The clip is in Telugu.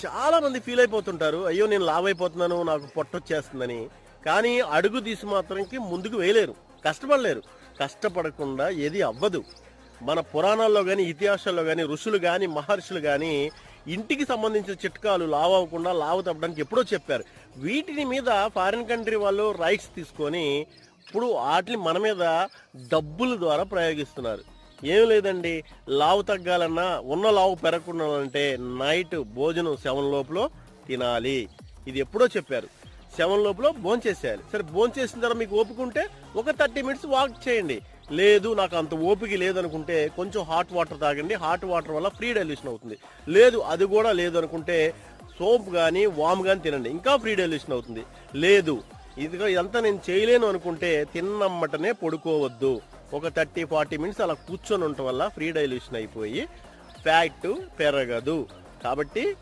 చాలా మంది ఫీల్ అయిపోతుంటారు. అయ్యో నేను లావ్ అయిపోతున్నాను నాకు పొట్టొచ్చేస్తుందని కానీ అడుగు తీసి మాత్రంకి ముందుకు వేయలేరు. కష్టపడలేరు. కష్టపడకుండా ఏది అవ్వదు. మన పురాణాల్లో కానీ ఇతిహాసాల్లో కానీ ఋషులు కానీ మహర్షులు కానీ ఇంటికి సంబంధించిన చిట్కాలు లావ్ అవ్వకుండా లావు తప్పడానికి ఎప్పుడో చెప్పారు. వీటిని మీద ఫారిన్ కంట్రీ వాళ్ళు రైట్స్ తీసుకొని ఇప్పుడు వాటిని మన మీద డబ్బుల ద్వారా ప్రయోగిస్తున్నారు. ఏం లేదండి. లావు తగ్గాలన్నా ఉన్న లావు పెరగకుండా అంటే నైట్ భోజనం సెవెన్ లోపల తినాలి. ఇది ఎప్పుడో చెప్పారు. సెవెన్ లోపల భోంచేసేయాలి సరే భోంచేసిన తర్వాత మీకు ఒప్పుకుంటే ఒక థర్టీ మినిట్స్ వాక్ చేయండి. లేదు నాకు అంత ఓపిక లేదనుకుంటే కొంచెం హాట్ వాటర్ తాగండి. హాట్ వాటర్ వల్ల ఫ్రీ డైల్యూషన్ అవుతుంది. లేదు అది కూడా లేదు అనుకుంటే సోప్ కానీ వామ్ కానీ తినండి. ఇంకా ఫ్రీ డైల్యూషన్ అవుతుంది. లేదు ఇదిగా ఇదంతా నేను చేయలేను అనుకుంటే తిన్నమ్మటనే పడుకోవద్దు. ఒక థర్టీ ఫార్టీ మినిట్స్ అలా కూర్చొని ఉండటం వల్ల ఫ్రీ డైల్యూషన్ అయిపోయి ఫ్యాట్ పెరగదు. కాబట్టి